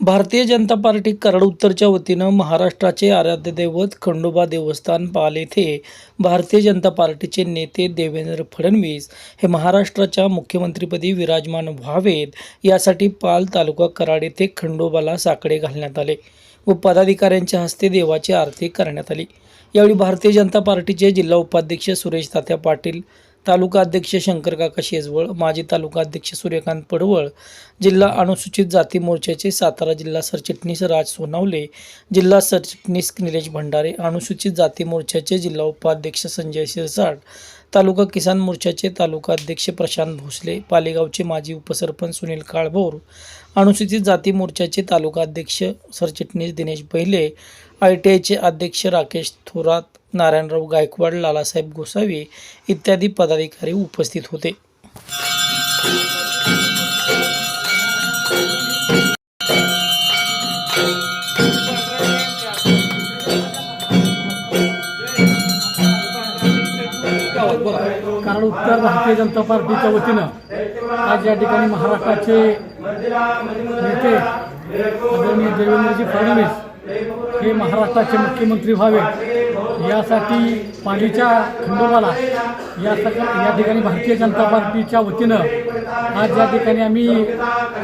Bharatiya Janata party Karad उत्तरच्या वतीनं महाराष्ट्राचे आराध्य दैवत खंडोबा देवस्थान पाल येथे भारतीय जनता पार्टीचे नेते देवेंद्र फडणवीस हे महाराष्ट्राच्या मुख्यमंत्रीपदी विराजमान व्हावेत. यासाठी पाल तालुका कराड येथे खंडोबाला साकडे घालण्यात आले व पदाधिकाऱ्यांच्या हस्ते देवाची आरती करण्यात आली. यावेळी भारतीय जनता पार्टीचे जिल्हा उपाध्यक्ष सुरेश तात्या पाटील तालुका अध्यक्ष शंकरकाका शेजवळ माजी तालुका अध्यक्ष सूर्यकांत पडवळ जिल्हा अनुसूचित जाती मोर्चाचे सातारा जिल्हा सरचिटणीस राज सोनावले जिल्हा सरचिटणीस निलेश भंडारे अनुसूचित जाती मोर्चाचे जिल्हा उपाध्यक्ष संजय शिरसाट तालुका किसान मोर्चाचे तालुका अध्यक्ष प्रशांत भोसले पालेगावचे माजी उपसरपंच सुनील काळभोर अनुसूचित जाती मोर्चाचे तालुका अध्यक्ष सरचिटणीस दिनेश पहिले आय टी आयचे अध्यक्ष राकेश थोरात नारायणराव गायकवाड लालासाहेब गोसावी इत्यादी पदाधिकारी उपस्थित होते. कारण उत्तर भारतीय जनता पार्टीच्या वतीनं आज या ठिकाणी महाराष्ट्राचे नेते आदरणीय देवेंद्रजी फडणवीस हे महाराष्ट्राचे मुख्यमंत्री व्हावे. यासाठी पालीच्या खंडोबाला या या ठिकाणी भारतीय जनता पार्टीच्या वतीनं आज या ठिकाणी आम्ही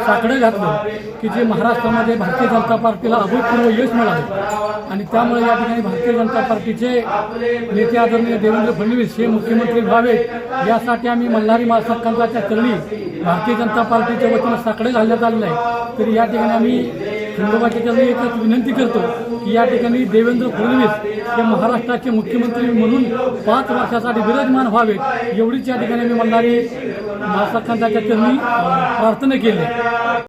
साकडं घातलं की जे महाराष्ट्रामध्ये भारतीय जनता पार्टीला अभूतपूर्व यश मिळालं. आणि त्यामुळे या ठिकाणी भारतीय जनता पार्टीचे नेते आदरणीय देवेंद्र फडणवीस हे मुख्यमंत्री व्हावेत. यासाठी आम्ही मल्हारी महासंकांताच्या चरणी भारतीय जनता पार्टीच्या वतीनं साकडं घालण्यात आलेलं आहे. तरी या ठिकाणी आम्ही खंडोबाच्या मी एकच विनंती करतो की या ठिकाणी देवेंद्र फडणवीस हे महाराष्ट्राचे मुख्यमंत्री म्हणून पाच वर्षासाठी विराजमान व्हावेत एवढीच या ठिकाणी मी म्हणणारी महाराष्ट्रांच्या त्यांनी प्रार्थना केली.